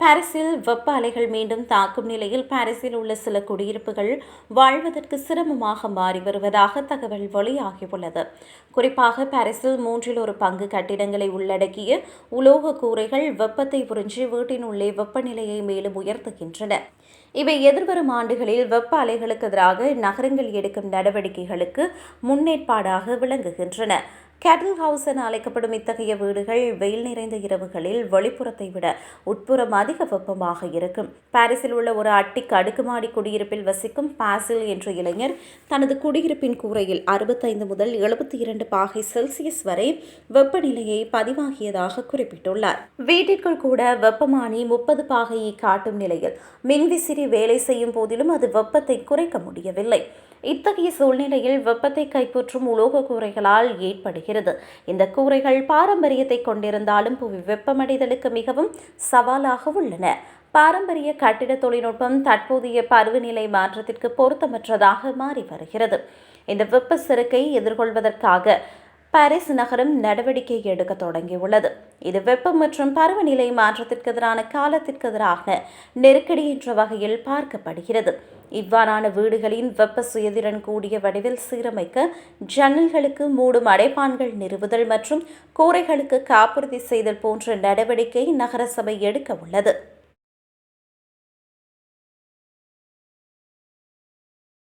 பாரிஸில் வெப்ப அலைகள் மீண்டும் தாக்கும் நிலையில் பாரிஸில் உள்ள சில குடியிருப்புகள் வாழ்வதற்கு சிரமமாக மாறி வருவதாக தகவல் வெளியாகியுள்ளது. குறிப்பாக பாரிஸில் மூன்றில் ஒரு பங்கு கட்டிடங்களை உள்ளடக்கிய உலோக கூரைகள் வெப்பத்தை உறிஞ்சி வீட்டின் உள்ளே வெப்பநிலையை மேலும் உயர்த்துகின்றன. இவை எதிர்வரும் ஆண்டுகளில் வெப்ப அலைகளுக்கு எதிராக நகரங்கள் எடுக்கும் நடவடிக்கைகளுக்கு முன்னேற்பாடாக விளங்குகின்றன. கேட்டில் ஹவுஸ் என அழைக்கப்படும் இத்தகைய வீடுகள் வெயில் நிறைந்த இரவுகளில் வெளிப்புறத்தை விட உட்புறம் அதிக வெப்பமாக இருக்கும். பாரிஸில் உள்ள ஒரு அட்டிக்கு அடுக்குமாடி குடியிருப்பில் வசிக்கும் பாசில் என்ற இளைஞர் தனது குடியிருப்பின் கூரையில் அறுபத்தைந்து முதல் எழுபத்தி இரண்டு பாகை செல்சியஸ் வரை வெப்பநிலையை பதிவாகியதாக குறிப்பிட்டுள்ளார். வீட்டிற்குள் கூட வெப்பமானி முப்பது பாகையை காட்டும் நிலையில் மின்விசிறி வேலை செய்யும் போதிலும் அது வெப்பத்தை குறைக்க முடியவில்லை. இத்தகைய சூழ்நிலையில் வெப்பத்தை கைப்பற்றும் உலோக கூரைகளால் ஏற்படுகிறது. இந்த கூரைகள் பாரம்பரியத்தை கொண்டிருந்தாலும் புவி வெப்பமடைதலுக்கு மிகவும் சவாலாக உள்ளன. பாரம்பரிய கட்டிட தொழில்நுட்பம் தற்போதைய பருவநிலை மாற்றத்திற்கு பொருத்தமற்றதாக மாறி வருகிறது. இந்த வெப்ப செருக்கை எதிர்கொள்வதற்காக பாரிஸ் நகரம் நடவடிக்கை எடுக்க தொடங்கியுள்ளது. இது வெப்பம் மற்றும் பருவநிலை மாற்றத்திற்கு எதிரான காலத்திற்கு எதிராக நெருக்கடி என்ற வகையில் பார்க்கப்படுகிறது. இவ்வாறான வீடுகளின் வெப்ப சுயதிறன் கூடிய வடிவில் சீரமைக்க ஜன்னல்களுக்கு மூடும் அடைப்பான்கள் நிறுவுதல் மற்றும் கூரைகளுக்கு காப்புறுதி செய்தல் போன்ற நடவடிக்கை நகரசபை எடுக்க உள்ளது.